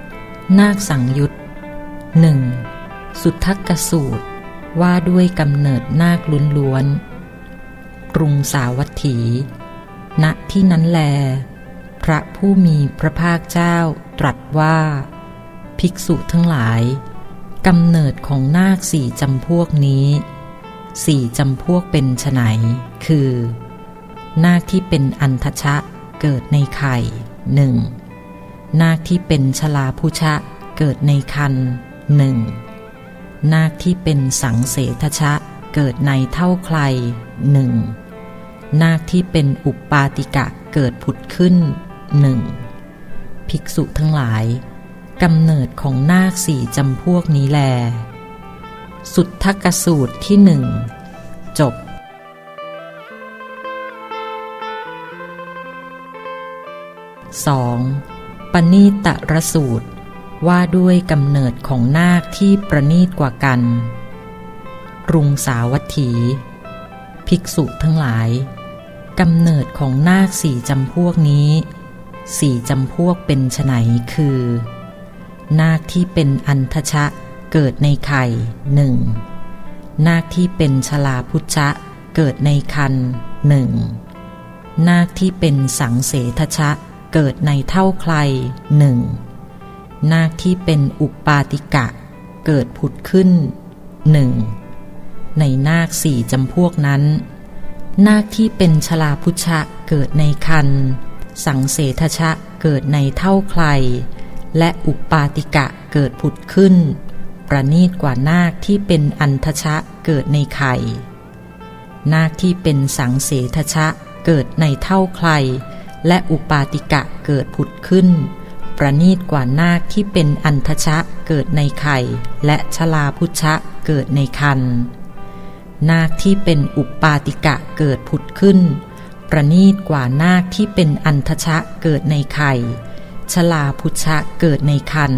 8. นาคสังยุตหนึ่งสุทักกสูตร ว่าด้วยกำเนิดนาคลุ้นล้วน กรุงสาวัตถี ณ ที่นั้นแล พระผู้มีพระภาคเจ้าตรัสว่า ภิกษุทั้งหลายกำเนิดของนาคสี่จำพวกนี้สี่จำพวกเป็นไฉนคือ นาคที่เป็นอันทชะเกิดในไข่หนึ่ง นาคที่เป็นชลาพุชะเกิดในคันหนึ่งนาคที่เป็นสังเสทชะเกิดในเท่าใครหนึ่งนาคที่เป็นอุปปาติกะเกิดผุดขึ้นหนึ่งภิกษุทั้งหลายกำเนิดของนาคสี่จำพวกนี้แล สุทธกสูตรที่หนึ่งจบ 2. ปณีตรสูตร ว่าด้วยกำเนิดของนาคที่ประณีตกว่ากัน รุงสาวัตถี ภิกษุทั้งหลายกำเนิดของนาคสี่จำพวกนี้สี่จำพวกเป็นไฉนคือ นาคที่เป็นอันทชะเกิดในไข่หนึ่งนาคที่เป็นชลาพุชะเกิดในคันหนึ่งนาคที่เป็นสังเสทชะ เกิดในเท่าใครหนึ่งนาคที่เป็นอุปาติกะ เกิดผุดขึ้นหนึ่งในนาคสี่จำพวกนั้น นาคที่เป็นชลาพุชะเกิดในคัน สังเสทชะเกิดในเท่าใคร และอุปาติกะเกิดผุดขึ้น ประณีตกว่านาคที่เป็นอันทชะเกิดในไข่ นาคที่เป็นสังเสทชะเกิดในเท่าใคร และอุปาติกะเกิดผุดขึ้น ประณีตกว่านาคที่เป็นอันทชะเกิดในไข่ และชลาพุชะเกิดในคันนาคที่เป็นอุปาติกะเกิดผุดขึ้น ประณีตกว่านาคที่เป็นอันทชะเกิดในไข่ ชลาพุชะเกิดในคัน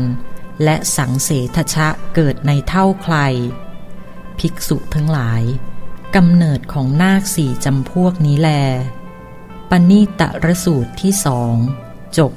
และสังเสทชะเกิดในเท่าใคร ภิกษุทั้งหลายกำเนิดของนาคสี่จำพวกนี้แล ปณีตรสูตรที่สองจบ